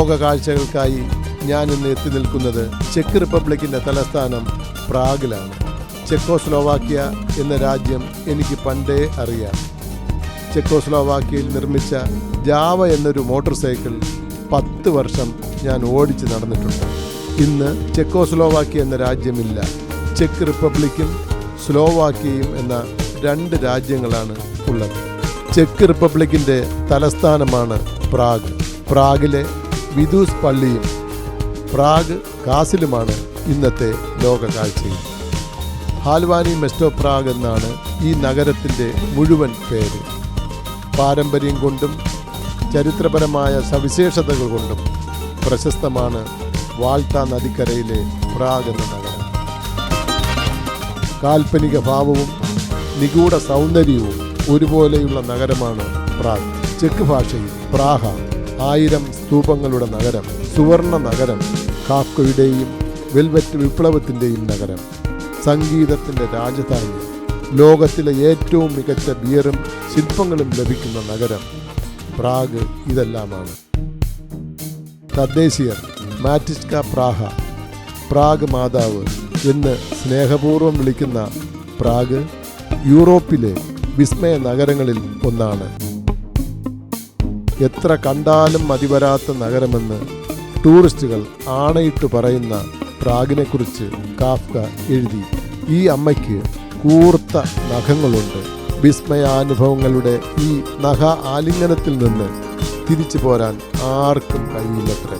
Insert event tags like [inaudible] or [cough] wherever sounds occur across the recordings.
ലോക കാഴ്ചകൾക്കായി ഞാൻ ഇന്ന് എത്തി നിൽക്കുന്നത് ചെക്ക് റിപ്പബ്ലിക്കിന്റെ തലസ്ഥാനം പ്രാഗിലാണ്. ചെക്കോസ്ലോവാക്യ എന്ന രാജ്യം എനിക്ക് പണ്ടേ അറിയാം. ചെക്കോസ്ലോവാക്യയിൽ നിർമ്മിച്ച ജാവ എന്നൊരു മോട്ടോർ സൈക്കിൾ പത്ത് വർഷം ഞാൻ ഓടിച്ച് നടന്നിട്ടുണ്ട്. ഇന്ന് ചെക്കോസ്ലോവാക്യ എന്ന രാജ്യമില്ല. ചെക്ക് റിപ്പബ്ലിക്കും സ്ലോവാക്യയും എന്ന രണ്ട് രാജ്യങ്ങളാണ് ഉള്ളത്. Check റിപ്പബ്ലിക്കിന്റെ തലസ്ഥാനമാണ് Prague. പ്രാഗിലെ വിദൂസ് പള്ളിയും പ്രാഗ് കാസിലുമാണ് ഇന്നത്തെ ലോക കാഴ്ചയിൽ ഹാൽവാനി മെസ്റ്റോ പ്രാഗ് എന്നാണ് ഈ നഗരത്തിന്റെ മുഴുവൻ പേര്. പാരമ്പര്യം കൊണ്ടും ചരിത്രപരമായ സവിശേഷതകൾ കൊണ്ടും പ്രശസ്തമാണ് വാൾട്ട നദിക്കരയിലെ പ്രാഗ് എന്ന നഗരം. കാൽപ്പനിക ഭാവവും നിഗൂഢ സൗന്ദര്യവും ഒരുപോലെയുള്ള നഗരമാണ് പ്രാഗ്. ചെക്ക് ഭാഷയിൽ പ്രാഹ. ആയിരം സ്തൂപങ്ങളുടെ നഗരം സുവർണ നഗരം കാക്കയുടെയും വെൽവെറ്റ് വിപ്ലവത്തിന്റെയും നഗരം സംഗീതത്തിന്റെ രാജധാനി ലോകത്തിലെ ഏറ്റവും മികച്ച ബിയറും ശില്പങ്ങളും ലഭിക്കുന്ന നഗരം പ്രാഗ് ഇതെല്ലാമാണ്. തദ്ദേശീയർ മാറ്റിസ്ക പ്രാഹ പ്രാഗ് മാതാവ് എന്ന് സ്നേഹപൂർവം വിളിക്കുന്ന പ്രാഗ് യൂറോപ്പിലെ വിസ്മയ നഗരങ്ങളിൽ ഒന്നാണ്. എത്ര കണ്ടാലും മതിവരാത്ത നഗരമെന്ന് ടൂറിസ്റ്റുകൾ ആണയിട്ട് പറയുന്ന പ്രാഗിനെക്കുറിച്ച് കാഫ്ക എഴുതി. ഈ അമ്മയ്ക്ക് കൂർത്ത നഖങ്ങളുണ്ട്. വിസ്മയാനുഭവങ്ങളുടെ ഈ നഖ ആലിംഗനത്തിൽ നിന്ന് തിരിച്ചു പോരാൻ ആർക്കും കഴിയില്ലത്രേ.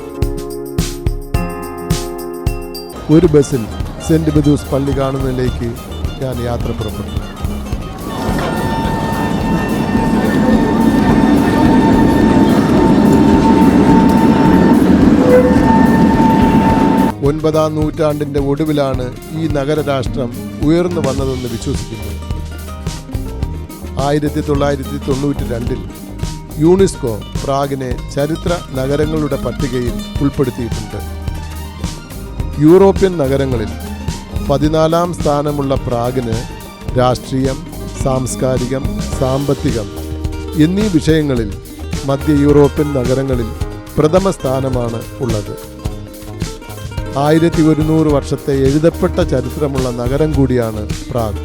ഒരു ബസ്സിൽ സെന്റ് ബദൂസ് പള്ളി കാണുന്നതിലേക്ക് ഞാൻ യാത്ര പുറപ്പെട്ടു. ഒൻപതാം നൂറ്റാണ്ടിന്റെ ഒടുവിലാണ് ഈ നഗരരാഷ്ട്രം ഉയർന്നു വന്നതെന്ന് വിശ്വസിക്കുന്നു. ആയിരത്തി തൊള്ളായിരത്തി തൊണ്ണൂറ്റി രണ്ടിൽ യുനെസ്കോ പ്രാഗിനെ ചരിത്ര നഗരങ്ങളുടെ പട്ടികയിൽ ഉൾപ്പെടുത്തിയിട്ടുണ്ട്. യൂറോപ്യൻ നഗരങ്ങളിൽ പതിനാലാം സ്ഥാനമുള്ള പ്രാഗിന് രാഷ്ട്രീയം സാംസ്കാരികം സാമ്പത്തികം എന്നീ വിഷയങ്ങളിൽ മധ്യ യൂറോപ്യൻ നഗരങ്ങളിൽ പ്രഥമ സ്ഥാനമാണ് ഉള്ളത്. ആയിരത്തി ഒരുന്നൂറ് വർഷത്തെ എഴുതപ്പെട്ട ചരിത്രമുള്ള നഗരം കൂടിയാണ് പ്രാഗ്.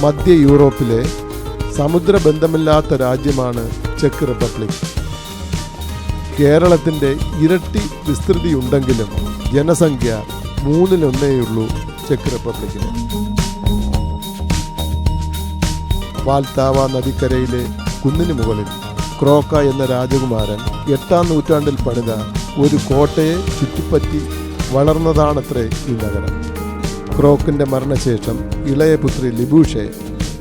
മധ്യ യൂറോപ്പിലെ സമുദ്ര ബന്ധമില്ലാത്ത രാജ്യമാണ് ചെക്ക് റിപ്പബ്ലിക്. കേരളത്തിന്റെ ഇരട്ടി വിസ്തൃതിയുണ്ടെങ്കിലും ജനസംഖ്യ മൂന്നിലൊന്നേയുള്ളൂ ചെക്ക് റിപ്പബ്ലിക്കിന്. വാൽത്താവ നദിക്കരയിലെ കുന്നിന് മുകളിൽ ക്രോക്ക എന്ന രാജകുമാരൻ എട്ടാം നൂറ്റാണ്ടിൽ പണിത ഒരു കോട്ടയെ ചുറ്റിപ്പറ്റി വളർന്നതാണത്രേ ഈ നഗരം. ക്രോക്കിന്റെ മരണശേഷം ഇളയ പുത്രി ലിബൂഷെ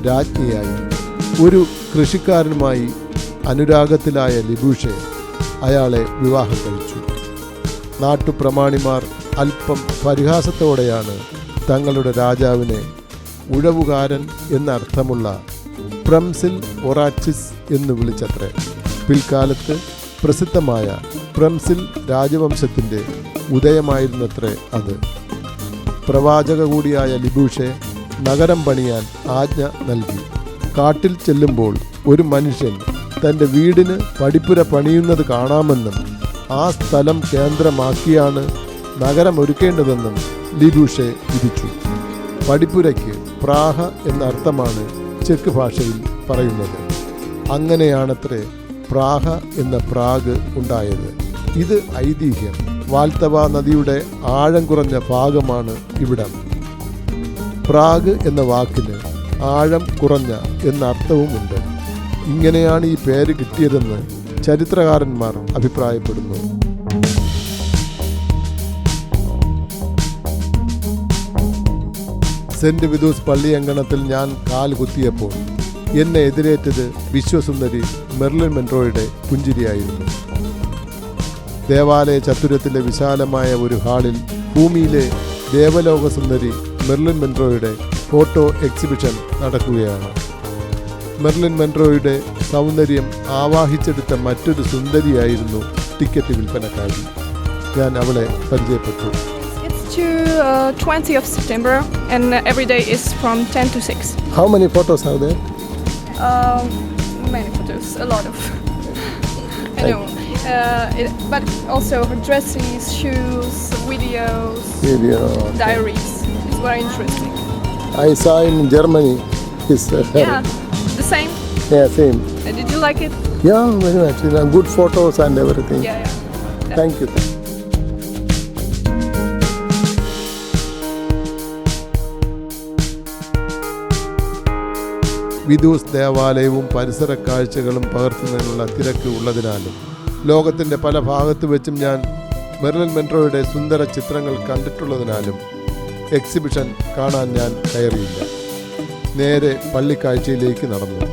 രാജ്ഞിയായി. ഒരു കൃഷിക്കാരനുമായി അനുരാഗത്തിലായ ലിബൂഷെ അയാളെ വിവാഹം കഴിച്ചു. നാട്ടുപ്രമാണിമാർ അല്പം പരിഹാസത്തോടെയാണ് തങ്ങളുടെ രാജാവിനെ ഉഴവുകാരൻ എന്നർത്ഥമുള്ള പ്രംസിൽ ഒറാച്ചിസ് എന്ന് വിളിച്ചത്രേ. പിൽക്കാലത്ത് പ്രസിദ്ധമായ പ്രംസിൽ രാജവംശത്തിന്റെ ഉദയമായിരുന്നത്രേ അത്. പ്രവാചക കൂടിയായ ലിബൂഷെ നഗരം പണിയാൻ ആജ്ഞ നൽകി. കാട്ടിൽ ചെല്ലുമ്പോൾ ഒരു മനുഷ്യൻ തന്റെ വീടിന് പടിപ്പുര പണിയുന്നത് കാണാമെന്നും ആ സ്ഥലം കേന്ദ്രമാക്കിയാണ് നഗരം ഒരുക്കേണ്ടതെന്നും ലിബൂഷെ വിധിച്ചു. പടിപ്പുരയ്ക്ക് പ്രാഹ എന്ന അർത്ഥമാണ് ചെക്ക് ഭാഷയിൽ പറയുന്നത്. അങ്ങനെയാണത്രേ പ്രാഹ എന്ന പ്രാഗ് ഉണ്ടായത്. ഇത് ഐതിഹ്യം. വാൽത്തവ നദിയുടെ ആഴം കുറഞ്ഞ ഭാഗമാണ് ഇവിടം. പ്രാഗ് എന്ന വാക്കിന് ആഴം കുറഞ്ഞ എന്ന അർത്ഥവുമുണ്ട് ഇങ്ങനെയാണ് ഈ പേര് കിട്ടിയതെന്ന് ചരിത്രകാരന്മാർ അഭിപ്രായപ്പെടുന്നു. സെന്റ് വിദൂസ് പള്ളി അങ്കണത്തിൽ ഞാൻ കാൽ കുത്തിയപ്പോൾ എന്നെ എതിരേറ്റത് വിശ്വസുന്ദരി മെർലിൻ മെൻട്രോയുടെ പുഞ്ചിരിയായിരുന്നു. ദേവാലയ ചത്തുരത്തിലെ വിശാലമായ ഒരു ഹാളിൽ ഭൂമിയിലെ ദേവലോക സുന്ദരി മെർലിൻ മെൻട്രോയുടെ ഫോട്ടോ എക്സിബിഷൻ നടക്കുകയാണ് മെർലിൻ മെൻട്രോയുടെ സൗന്ദര്യം ആവാഹിച്ചെടുത്ത മറ്റൊരു സുന്ദരിയായിരുന്നു ടിക്കറ്റ് വിൽപ്പനക്കാരി ഞാൻ അവളെ പരിചയപ്പെട്ടു It's to uh, 20 of September, and every day is from 10 to 6. How many photos are there? Um, many photos, a lot of. [laughs] I know. Uh, it, but also her dresses, shoes, videos, Video. diaries. It's very interesting. I saw in Germany. His, uh, Yeah, the same. yeah, same. Uh, did you like it? Yeah, very much. You know, good photos and everything. Yeah, yeah. Thank you. Vitus ദേവാലയവും പരിസര കാഴ്ചകളും പകർത്തുന്നതിനുള്ള തിരക്ക് ഉള്ളതിനാലും ലോകത്തിന്റെ പല ഭാഗത്ത് വെച്ചും ഞാൻ Merlin മെൻട്രോയുടെ സുന്ദര ചിത്രങ്ങൾ കണ്ടിട്ടുള്ളതിനാലും exhibition കാണാൻ ഞാൻ കയറിയില്ല നേരെ പള്ളിക്കാഴ്ചയിലേക്ക് നടന്നു.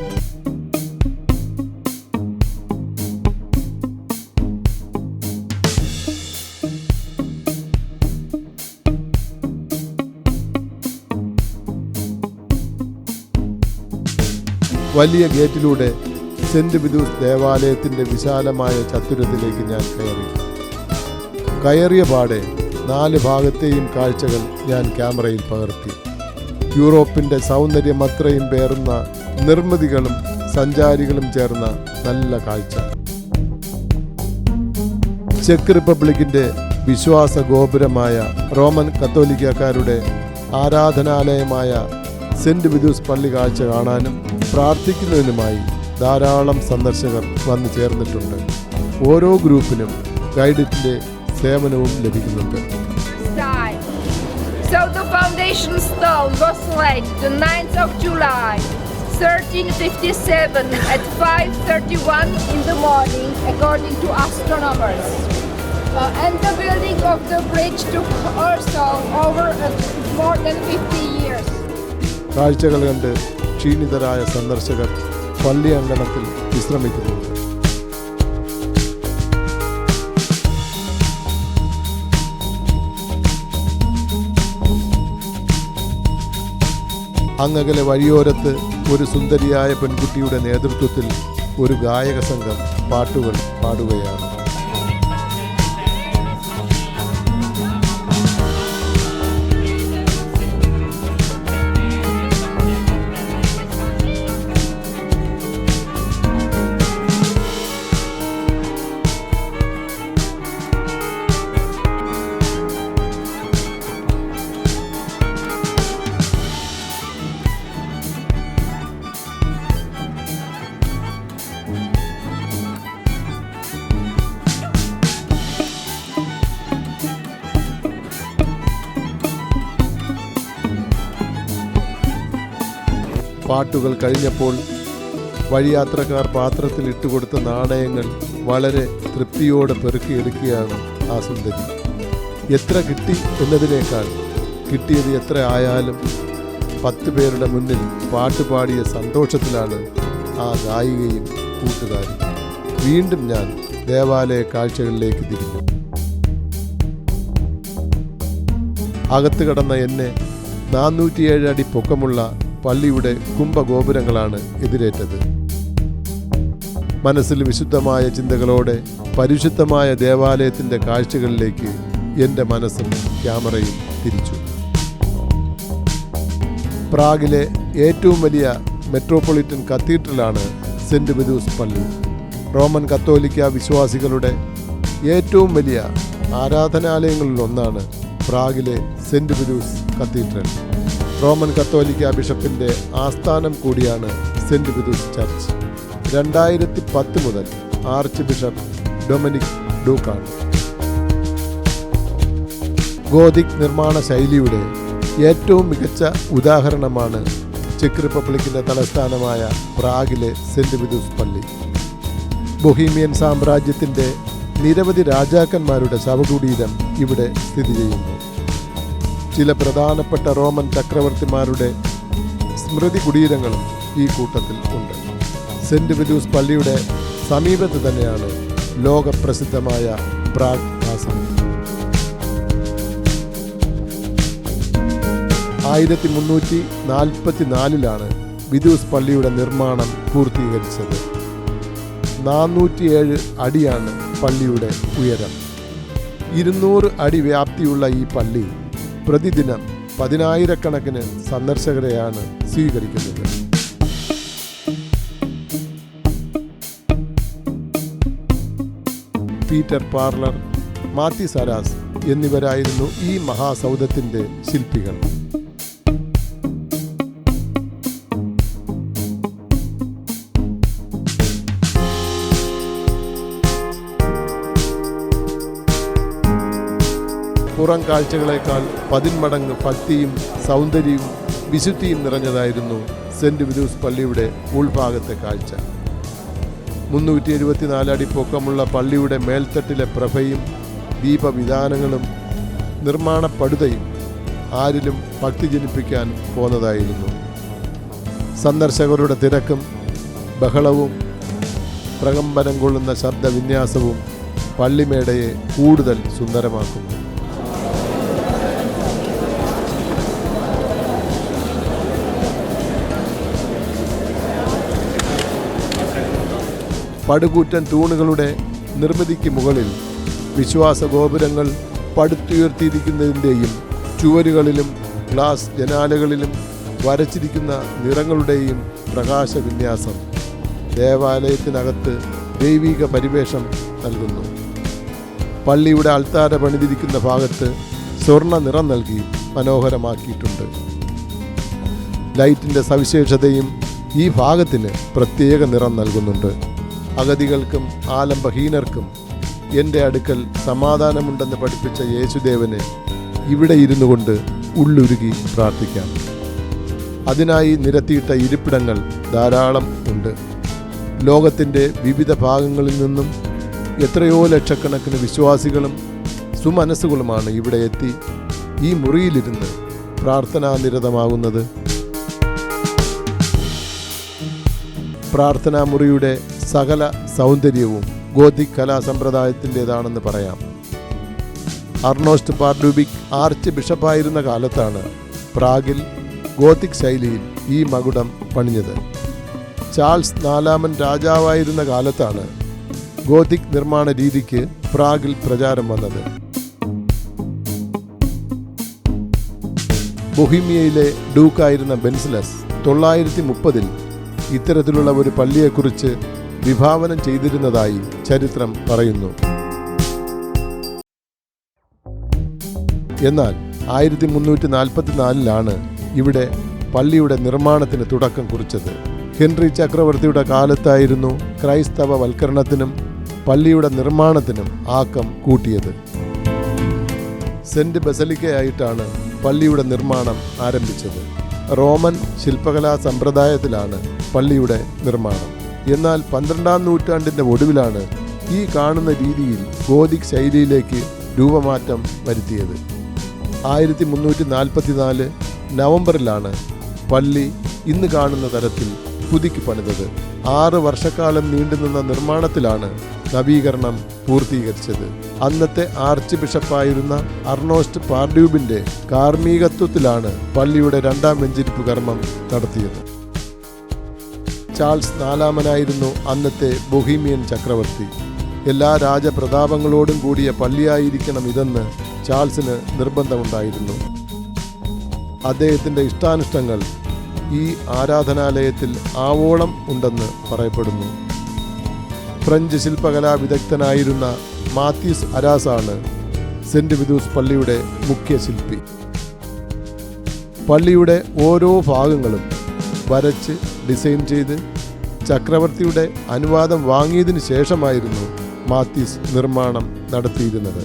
വലിയ ഗേറ്റിലൂടെ സെന്റ് വിദൂസ് ദേവാലയത്തിന്റെ വിശാലമായ ചത്തുരത്തിലേക്ക് ഞാൻ കയറി. കയറിയ പാടെ നാല് ഭാഗത്തെയും കാഴ്ചകൾ ഞാൻ ക്യാമറയിൽ പകർത്തി. യൂറോപ്പിന്റെ സൗന്ദര്യം അത്രയും പേറുന്ന നിർമ്മിതികളും സഞ്ചാരികളും ചേർന്ന നല്ല കാഴ്ച. ചെക്ക് റിപ്പബ്ലിക്കിന്റെ വിശ്വാസ ഗോപുരമായ റോമൻ കത്തോലിക്കക്കാരുടെ ആരാധനാലയമായ സെന്റ് വിദൂസ് പള്ളി കാഴ്ച കാണാനും പ്രാർത്ഥിക്കുന്നതിനുമായി ധാരാളം സന്ദർശകർ വന്നു ചേർന്നിട്ടുണ്ട് ഓരോ ഗ്രൂപ്പിനും ഗൈഡിന്റെ സേവനവും ലഭിക്കുന്നുണ്ട്. So the foundation stone was laid the 9th of July, 1357 at 5.31 in the morning according to astronomers. Uh, and the building of the bridge took also over uh, more than 50 years. കാഴ്ചകൾ കണ്ട് ക്ഷീണിതരായ സന്ദർശകർ പള്ളി അങ്കണത്തിൽ വിശ്രമിക്കുന്നു. അങ്ങകലെ വഴിയോരത്ത് ഒരു സുന്ദരിയായ പെൺകുട്ടിയുടെ നേതൃത്വത്തിൽ ഒരു ഗായക സംഘം പാട്ടുകൾ പാടുകയാണ്. പാട്ടുകൾ കഴിഞ്ഞപ്പോൾ വഴിയാത്രക്കാർ പാത്രത്തിൽ ഇട്ടുകൊടുത്ത നാണയങ്ങൾ വളരെ തൃപ്തിയോടെ പെറുക്കിയെടുക്കുകയാണ് ആ സുന്ദരി. എത്ര കിട്ടി എന്നതിനേക്കാൾ കിട്ടിയത് എത്ര ആയാലും പത്ത് പേരുടെ മുന്നിൽ പാട്ട് പാടിയ സന്തോഷത്തിലാണ് ആ ഗായികയും കൂട്ടുകാരും. വീണ്ടും ഞാൻ ദേവാലയ കാഴ്ചകളിലേക്ക് തിരിഞ്ഞു. അകത്ത് കടന്ന എന്നെ നാനൂറ്റിയേഴ് അടി പൊക്കമുള്ള പള്ളിയുടെ കുംഭഗോപുരങ്ങളാണ് എതിരേറ്റത്. മനസ്സിൽ വിശുദ്ധമായ ചിന്തകളോടെ പരിശുദ്ധമായ ദേവാലയത്തിന്റെ കാഴ്ചകളിലേക്ക് എന്റെ മനസ്സും ക്യാമറയും തിരിച്ചു. പ്രാഗിലെ ഏറ്റവും വലിയ മെട്രോപൊളിറ്റൻ കത്തീഡ്രലാണ് സെന്റ് ബിദൂസ് പള്ളി. റോമൻ കത്തോലിക്ക വിശ്വാസികളുടെ ഏറ്റവും വലിയ ആരാധനാലയങ്ങളിലൊന്നാണ് പ്രാഗിലെ സെന്റ് ബിദൂസ് കത്തീഡ്രൽ. റോമൻ കത്തോലിക്ക ബിഷപ്പിന്റെ ആസ്ഥാനം കൂടിയാണ് സെന്റ് പിതൂസ് ചർച്ച്. രണ്ടായിരത്തി പത്ത് മുതൽ ആർച്ച് ബിഷപ്പ് ഡൊമിനിക് ഡൂക്കാണ്. ഗോതിക് നിർമ്മാണ ശൈലിയുടെ ഏറ്റവും മികച്ച ഉദാഹരണമാണ് ചെക്ക് റിപ്പബ്ലിക്കിന്റെ തലസ്ഥാനമായ പ്രാഗിലെ സെന്റ് പിതൂസ് പള്ളി. ബൊഹീമിയൻ സാമ്രാജ്യത്തിന്റെ നിരവധി രാജാക്കന്മാരുടെ ശവകുടീരം ഇവിടെ സ്ഥിതി ചെയ്യുന്നു. ചില പ്രധാനപ്പെട്ട റോമൻ ചക്രവർത്തിമാരുടെ സ്മൃതി കുടീരങ്ങളും ഈ കൂട്ടത്തിൽ ഉണ്ട്. സെന്റ് വിലൂസ് പള്ളിയുടെ സമീപത്ത് തന്നെയാണ് ലോകപ്രസിദ്ധമായ പ്രാഗ് ആശ്രമം. ആയിരത്തി മുന്നൂറ്റി നാൽപ്പത്തി നാലിലാണ് വിദൂസ് പള്ളിയുടെ നിർമ്മാണം പൂർത്തീകരിച്ചത്. നാനൂറ്റിയേഴ് അടിയാണ് പള്ളിയുടെ ഉയരം. ഇരുന്നൂറ് അടി വ്യാപ്തിയുള്ള ഈ പള്ളി പ്രതിദിനം പതിനായിരക്കണക്കിന് സന്ദർശകരെയാണ് സ്വീകരിക്കുന്നത്. പീറ്റർ പാർലർ മാത്തി സരാസ് എന്നിവരായിരുന്നു ഈ മഹാസൗധത്തിന്റെ ശില്പികൾ. പുറം കാഴ്ചകളേക്കാൾ പതിന്മടങ്ങ് ഭക്തിയും സൗന്ദര്യവും വിശുദ്ധിയും നിറഞ്ഞതായിരുന്നു സെന്റ് വിലൂസ് പള്ളിയുടെ ഉൾഭാഗത്തെ കാഴ്ച. മുന്നൂറ്റി എഴുപത്തിനാല് അടി പൊക്കമുള്ള പള്ളിയുടെ മേൽത്തട്ടിലെ പ്രഭയും ദീപവിധാനങ്ങളും നിർമ്മാണ പടുതയും ആരിലും ഭക്തി ജനിപ്പിക്കാൻ പോന്നതായിരുന്നു. സന്ദർശകരുടെ തിരക്കും ബഹളവും പ്രകമ്പനം കൊള്ളുന്ന ശബ്ദവിന്യാസവും പള്ളിമേടയെ കൂടുതൽ സുന്ദരമാക്കുന്നു പടുകൂറ്റൻ തൂണുകളുടെ നിർമ്മിതിക്ക് മുകളിൽ വിശ്വാസ ഗോപുരങ്ങൾ പടുത്തുയർത്തിയിരിക്കുന്നതിന്റെയും ചുവരുകളിലും ഗ്ലാസ് ജനാലകളിലും വരച്ചിരിക്കുന്ന നിറങ്ങളുടെയും പ്രകാശവിന്യാസം ദേവാലയത്തിനകത്ത് ദൈവിക പരിവേഷം നൽകുന്നു. പള്ളിയുടെ അൾത്താര പണിതിരിക്കുന്ന ഭാഗത്ത് സ്വർണ നിറം നൽകി മനോഹരമാക്കിയിട്ടുണ്ട്. ലൈറ്റിന്റെ സവിശേഷതയും ഈ ഭാഗത്തിന് പ്രത്യേക നിറം നൽകുന്നുണ്ട്. അഗതികൾക്കും ആലംബഹീനർക്കും എന്റെ അടുക്കൽ സമാധാനമുണ്ടെന്ന് പഠിപ്പിച്ച യേശുദേവന് ഇവിടെ ഇരുന്നു കൊണ്ട് ഉള്ളുരുകി പ്രാർത്ഥിക്കാം. അതിനായി നിരത്തിയിട്ട ഇരിപ്പിടങ്ങൾ ധാരാളം ഉണ്ട്. ലോകത്തിന്റെ വിവിധ ഭാഗങ്ങളിൽ നിന്നും എത്രയോ ലക്ഷക്കണക്കിന് വിശ്വാസികളും സുമനസ്സുകളുമാണ് ഇവിടെ എത്തി ഈ മുറിയിലിരുന്ന് പ്രാർത്ഥനാനിരതമാകുന്നത് പ്രാർത്ഥനാ മുറിയുടെ സകല സൗന്ദര്യവും ഗോതിക് കലാസമ്പ്രദായത്തിന്റെതാണെന്ന് പറയാം. അർണോസ്റ്റ് പാർഡൂബിക് ആർച്ച് ബിഷപ്പായിരുന്ന കാലത്താണ് പ്രാഗിൽ ഗോതിക് ശൈലിയിൽ ഈ മകുടം പണിഞ്ഞത്. ചാൾസ് നാലാമൻ രാജാവായിരുന്ന കാലത്താണ് ഗോതിക് നിർമ്മാണ രീതിക്ക് പ്രാഗിൽ പ്രചാരം വന്നത്. ബൊഹിമിയയിലെ ഡൂക്കായിരുന്ന ബെൻസിലസ് തൊള്ളായിരത്തി മുപ്പതിൽ ഇത്തരത്തിലുള്ള ഒരു പള്ളിയെക്കുറിച്ച് വിഭാവനം ചെയ്തിരുന്നതായി ചരിത്രം പറയുന്നു. എന്നാൽ ആയിരത്തി മുന്നൂറ്റി നാൽപ്പത്തിനാലിലാണ് ഇവിടെ പള്ളിയുടെ നിർമ്മാണത്തിന് തുടക്കം കുറിച്ചത്. ഹെൻറി ചക്രവർത്തിയുടെ കാലത്തായിരുന്നു ക്രൈസ്തവ വൽക്കരണത്തിനും പള്ളിയുടെ നിർമ്മാണത്തിനും ആക്കം കൂട്ടിയത്. സെന്റ് ബസലിക്കയായിട്ടാണ് പള്ളിയുടെ നിർമ്മാണം ആരംഭിച്ചത്. റോമൻ ശില്പകലാ സമ്പ്രദായത്തിലാണ് പള്ളിയുടെ നിർമ്മാണം. എന്നാൽ പന്ത്രണ്ടാം നൂറ്റാണ്ടിന്റെ ഒടുവിലാണ് ഈ കാണുന്ന രീതിയിൽ ഗോതിക് ശൈലിയിലേക്ക് രൂപമാറ്റം വരുത്തിയത്. ആയിരത്തി മുന്നൂറ്റി നാൽപ്പത്തിനാല് നവംബറിലാണ് പള്ളി ഇന്ന് കാണുന്ന തരത്തിൽ പുതുക്കി പണിതത്. ആറ് വർഷക്കാലം നീണ്ടുനിന്ന നിർമ്മാണത്തിലാണ് നവീകരണം പൂർത്തീകരിച്ചത്. അന്നത്തെ ആർച്ച് ബിഷപ്പായിരുന്ന അർണോസ്റ്റ് പാർഡ്യൂബിന്റെ കാർമ്മികത്വത്തിലാണ് പള്ളിയുടെ രണ്ടാം വെഞ്ചരിപ്പ് കർമ്മം നടത്തിയത്. ചാൾസ് നാലാമനായിരുന്നു അന്നത്തെ ബൊഹീമിയൻ ചക്രവർത്തി. എല്ലാ രാജപ്രതാപങ്ങളോടും കൂടിയ പള്ളിയായിരിക്കണം ഇതെന്ന് ചാൾസിന് നിർബന്ധമുണ്ടായിരുന്നു. അദ്ദേഹത്തിന്റെ ഇഷ്ടാനിഷ്ടങ്ങൾ ഈ ആരാധനാലയത്തിൽ ആവോളം ഉണ്ടെന്ന് പറയപ്പെടുന്നു. ഫ്രഞ്ച് ശില്പകലാ വിദഗ്ധനായിരുന്ന മാത്യൂസ് അരാസാണ് സെന്റ് വിദൂസ് പള്ളിയുടെ മുഖ്യ ശില്പി. പള്ളിയുടെ ഓരോ ഭാഗങ്ങളും വരച്ച് ഡിസൈൻ ചെയ്ത് ചക്രവർത്തിയുടെ അനുവാദം വാങ്ങിയതിനു ശേഷമായിരുന്നു മാത്യൂസ് നിർമ്മാണം നടത്തിയിരുന്നത്.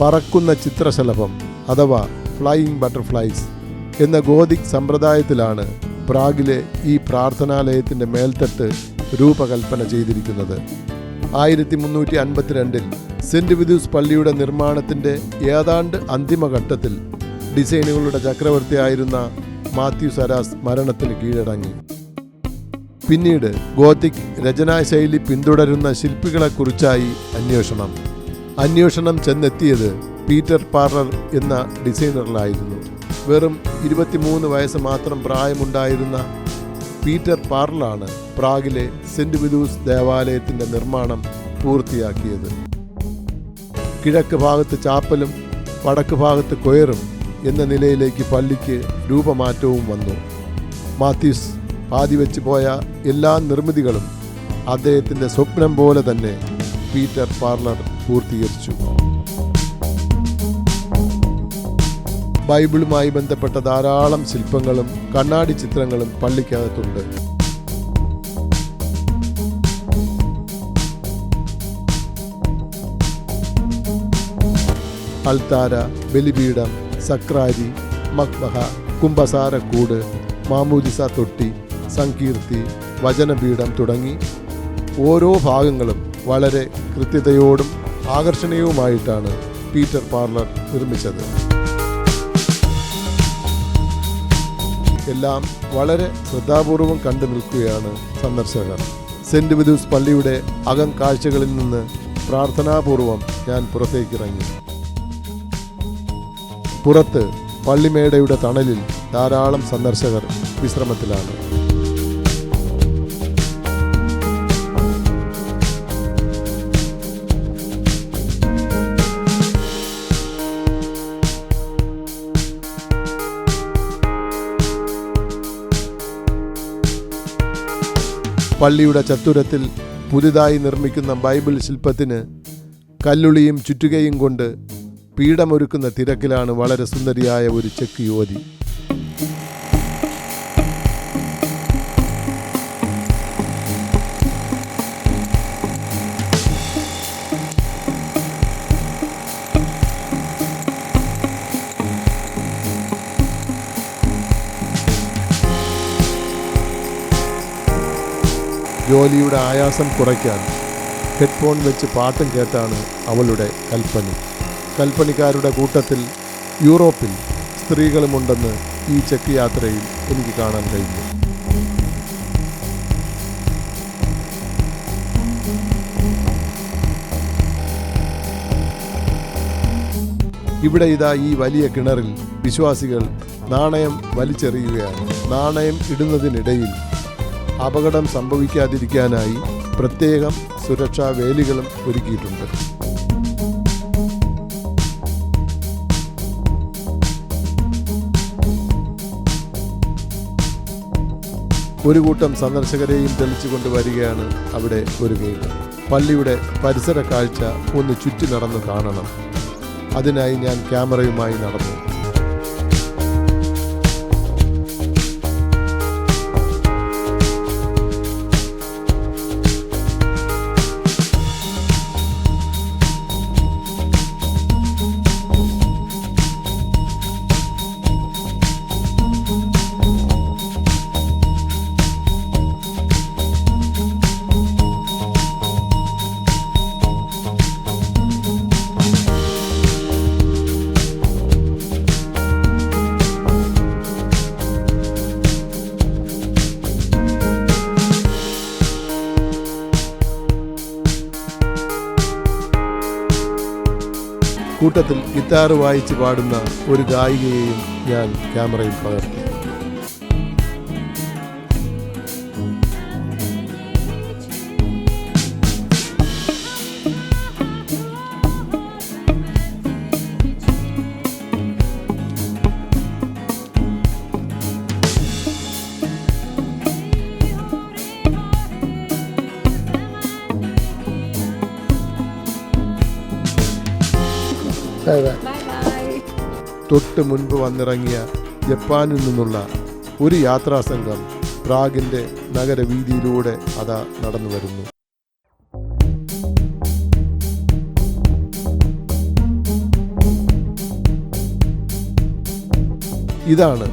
പറക്കുന്ന ചിത്രശലഭം അഥവാ ഫ്ലൈയിങ് ബട്ടർഫ്ലൈസ് എന്ന ഗോതിക് സമ്പ്രദായത്തിലാണ് പ്രാഗിലെ ഈ പ്രാർത്ഥനാലയത്തിന്റെ മേൽത്തട്ട് രൂപകൽപ്പന ചെയ്തിരിക്കുന്നത്. ആയിരത്തി മുന്നൂറ്റി അൻപത്തിരണ്ടിൽ സെന്റ് വിദൂസ് പള്ളിയുടെ നിർമ്മാണത്തിന്റെ ഏതാണ്ട് അന്തിമഘട്ടത്തിൽ ഡിസൈനുകളുടെ ചക്രവർത്തിയായിരുന്ന മാത്യു സരാസ് മരണത്തിന് കീഴടങ്ങി. പിന്നീട് ഗോത്തിക് രചനാശൈലി പിന്തുടരുന്ന ശില്പികളെക്കുറിച്ചായി അന്വേഷണം. അന്വേഷണം ചെന്നെത്തിയത് പീറ്റർ പാർലർ എന്ന ഡിസൈനറിലായിരുന്നു. വെറും ഇരുപത്തിമൂന്ന് വയസ്സ് മാത്രം പ്രായമുണ്ടായിരുന്ന പീറ്റർ പാർലാണ് പ്രാഗിലെ സെന്റ് വിലൂസ് ദേവാലയത്തിന്റെ നിർമ്മാണം പൂർത്തിയാക്കിയത്. കിഴക്ക് ഭാഗത്ത് ചാപ്പലും വടക്ക് ഭാഗത്ത് കൊയറും എന്ന നിലയിലേക്ക് പള്ളിക്ക് രൂപമാറ്റവും വന്നു. മാത്യൂസ് പാതിവെച്ച് പോയ എല്ലാ നിർമ്മിതികളും അദ്ദേഹത്തിന്റെ സ്വപ്നം പോലെ തന്നെ പീറ്റർ പാർലർ പൂർത്തീകരിച്ചു. ബൈബിളുമായി ബന്ധപ്പെട്ട ധാരാളം ശില്പങ്ങളും കണ്ണാടി ചിത്രങ്ങളും പള്ളിക്കകത്തുണ്ട്. അൾത്താര ബലിപീഠം സക്രാരി മക്ബഹ കുംഭസാരക്കൂട് മാമൂദിസ തൊട്ടി സങ്കീർത്തി വചനപീഠം തുടങ്ങി ഓരോ ഭാഗങ്ങളും വളരെ കൃത്യതയോടും ആകർഷണീയവുമായിട്ടാണ് പീറ്റർ പാർലർ നിർമ്മിച്ചത്. എല്ലാം വളരെ ശ്രദ്ധാപൂർവം കണ്ടു നിൽക്കുകയാണ് സന്ദർശകർ. സെന്റ് വിദൂസ് പള്ളിയുടെ അകം കാഴ്ചകളിൽ നിന്ന് പ്രാർത്ഥനാപൂർവം ഞാൻ പുറത്തേക്കിറങ്ങി. പുറത്ത് പള്ളിമേടയുടെ തണലിൽ ധാരാളം സന്ദർശകർ വിശ്രമത്തിലാണ്. പള്ളിയുടെ ചത്തുരത്തിൽ പുതുതായി നിർമ്മിക്കുന്ന ബൈബിൾ ശില്പത്തിന് കല്ലുളിയും ചുറ്റുകയും കൊണ്ട് പീഠമൊരുക്കുന്ന തിരക്കിലാണ് വളരെ സുന്ദരിയായ ഒരു ചെക്ക് യുവതി. ജോലിയുടെ ആയാസം കുറയ്ക്കാൻ ഹെഡ്ഫോൺ വെച്ച് പാട്ടും കേട്ടാണ് അവളുടെ കൽപ്പനി. കൽപ്പനിക്കാരുടെ കൂട്ടത്തിൽ യൂറോപ്പിൽ സ്ത്രീകളുമുണ്ടെന്ന് ഈ ചെക്ക് യാത്രയിൽ എനിക്ക് കാണാൻ കഴിഞ്ഞു. ഇവിടെ ഇതാ ഈ വലിയ കിണറിൽ വിശ്വാസികൾ നാണയം വലിച്ചെറിയുകയാണ്. നാണയം ഇടുന്നതിനിടയിൽ അപകടം സംഭവിക്കാതിരിക്കാനായി പ്രത്യേകം സുരക്ഷാ വേലികളും ഒരുക്കിയിട്ടുണ്ട്. ഒരു കൂട്ടം സന്ദർശകരെയും തെളിച്ചുകൊണ്ട് വരികയാണ് അവിടെ ഒരു വീട്. പള്ളിയുടെ പരിസര കാഴ്ച ഒന്ന് ചുറ്റി നടന്നു കാണണം. അതിനായി ഞാൻ ക്യാമറയുമായി നടന്നു. കൂട്ടത്തിൽ ഗിത്താർ വായിച്ച് പാടുന്ന ഒരു ഗായികയെയും ഞാൻ ക്യാമറയിൽ പകർത്തി. തൊട്ട് മുൻപ് വന്നിറങ്ങിയ ജപ്പാനിൽ നിന്നുള്ള ഒരു യാത്രാ സംഘം പ്രാഗിന്റെ നഗരവീതിയിലൂടെ അതാ നടന്നു വരുന്നു. ഇതാണ്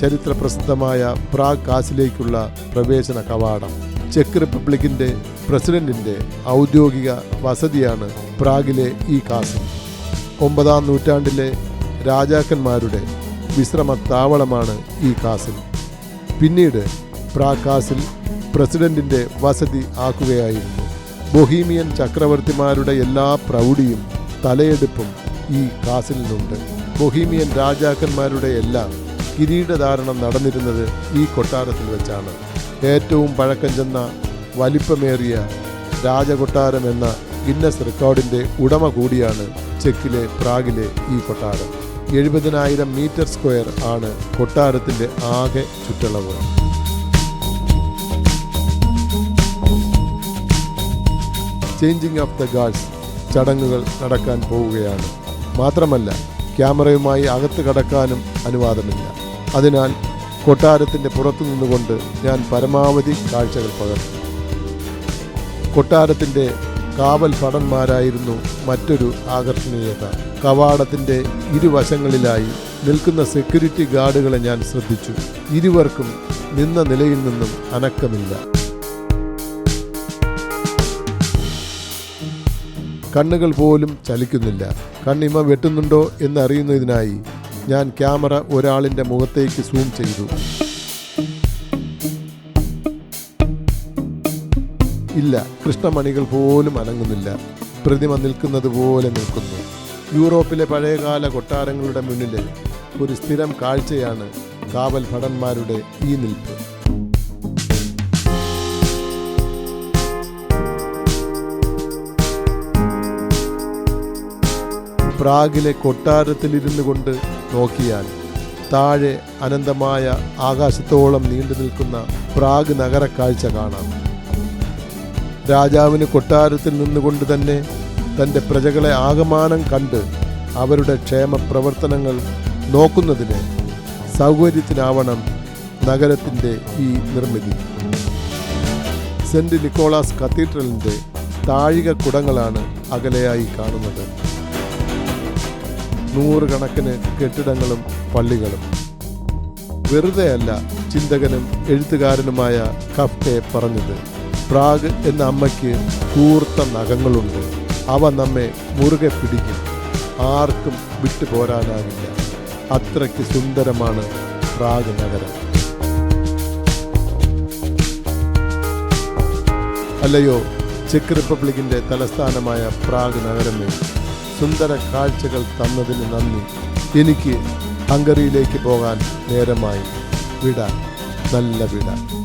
ചരിത്ര പ്രസിദ്ധമായ പ്രാഗ് കാസിലേക്കുള്ള പ്രവേശന കവാടം. ചെക്ക് റിപ്പബ്ലിക്കിന്റെ പ്രസിഡന്റിന്റെ ഔദ്യോഗിക വസതിയാണ് പ്രാഗിലെ ഈ കാസിൽ ഒമ്പതാം നൂറ്റാണ്ടിലെ രാജാക്കന്മാരുടെ വിശ്രമ താവളമാണ് ഈ കാസിൽ. പിന്നീട് പ്രാകാസിൽ പ്രസിഡന്റിന്റെ വസതി ആക്കുകയായിരുന്നു. ബൊഹീമിയൻ ചക്രവർത്തിമാരുടെ എല്ലാ പ്രൗഢിയും തലയെടുപ്പും ഈ കാസിലിനുണ്ട്. ബൊഹീമിയൻ രാജാക്കന്മാരുടെ എല്ലാം കിരീടധാരണം നടന്നിരുന്നത് ഈ കൊട്ടാരത്തിൽ വെച്ചാണ്. ഏറ്റവും പഴക്കം ചെന്ന വലിപ്പമേറിയ രാജകൊട്ടാരം എന്ന ഗിന്നസ് റെക്കോർഡിന്റെ ഉടമ കൂടിയാണ് ചെക്കിലെ പ്രാഗിലെ ഈ കൊട്ടാരം എഴുപതിനായിരം മീറ്റർ സ്ക്വയർ ആണ് കൊട്ടാരത്തിന്റെ ആകെ ചുറ്റളവ്. ചേഞ്ചിങ് ഓഫ് ദ ഗാർഡ്സ് ചടങ്ങുകൾ നടക്കാൻ പോവുകയാണ്. മാത്രമല്ല ക്യാമറയുമായി അകത്ത് കടക്കാനും അനുവാദമില്ല. അതിനാൽ കൊട്ടാരത്തിന്റെ പുറത്തു നിന്നുകൊണ്ട് ഞാൻ പരമാവധി കാഴ്ചകൾ പകർത്തി. കൊട്ടാരത്തിന്റെ കാവൽ ഭടന്മാരായിരുന്നു മറ്റൊരു ആകർഷണീയത. കവാടത്തിന്റെ ഇരുവശങ്ങളിലായി നിൽക്കുന്ന സെക്യൂരിറ്റി ഗാർഡുകളെ ഞാൻ ശ്രദ്ധിച്ചു. ഇരുവർക്കും നിന്ന നിലയിൽ നിന്നും അനക്കമില്ല. കണ്ണുകൾ പോലും ചലിക്കുന്നില്ല. കണ്ണിമ വെട്ടുന്നുണ്ടോ എന്നറിയുന്നതിനായി ഞാൻ ക്യാമറ ഒരാളിന്റെ മുഖത്തേക്ക് സൂം ചെയ്തു. ഇല്ല. കൃഷ്ണമണികൾ പോലും അനങ്ങുന്നില്ല. പ്രതിമ നിൽക്കുന്നത് പോലെ നിൽക്കുന്നു. യൂറോപ്പിലെ പഴയകാല കൊട്ടാരങ്ങളുടെ മുന്നിലെ ഒരു സ്ഥിരം കാഴ്ചയാണ് കാവൽ ഭടന്മാരുടെ ഈ നിൽപ്പ്. പ്രാഗിലെ കൊട്ടാരത്തിലിരുന്നു കൊണ്ട് നോക്കിയാൽ താഴെ അനന്തമായ ആകാശത്തോളം നീണ്ടു നിൽക്കുന്ന പ്രാഗ് നഗര കാഴ്ച കാണാം. രാജാവിന് കൊട്ടാരത്തിൽ നിന്നുകൊണ്ട് തന്നെ തന്റെ പ്രജകളെ ആകമാനം കണ്ട് അവരുടെ ക്ഷേമ പ്രവർത്തനങ്ങൾ നോക്കുന്നതിന് സൗകര്യത്തിനാവണം നഗരത്തിന്റെ ഈ നിർമ്മിതി. സെന്റ് നിക്കോളാസ് കത്തീഡ്രലിന്റെ താഴിക കുടങ്ങളാണ് അകലെയായി കാണുന്നത്. നൂറുകണക്കിന് കെട്ടിടങ്ങളും പള്ളികളും. വെറുതെയല്ല ചിന്തകനും എഴുത്തുകാരനുമായ കഫ്റ്റെ പറഞ്ഞത്. പ്രാഗ് എന്ന അമ്മയ്ക്ക് കൂർത്ത നഖങ്ങളുണ്ട്. അവ നമ്മെ മുറുകെ പിടിക്കും. ആർക്കും വിട്ടുപോരാനാവില്ല. അത്രയ്ക്ക് സുന്ദരമാണ് പ്രാഗ് നഗരം. അല്ലയോ ചെക്ക് റിപ്പബ്ലിക്കിന്റെ തലസ്ഥാനമായ പ്രാഗ് നഗരമേ സുന്ദര കാഴ്ചകൾ തന്നതിന് നന്ദി. എനിക്ക് ഹംഗറിയിലേക്ക് പോകാൻ നേരമായി. വിട. നല്ല വിട.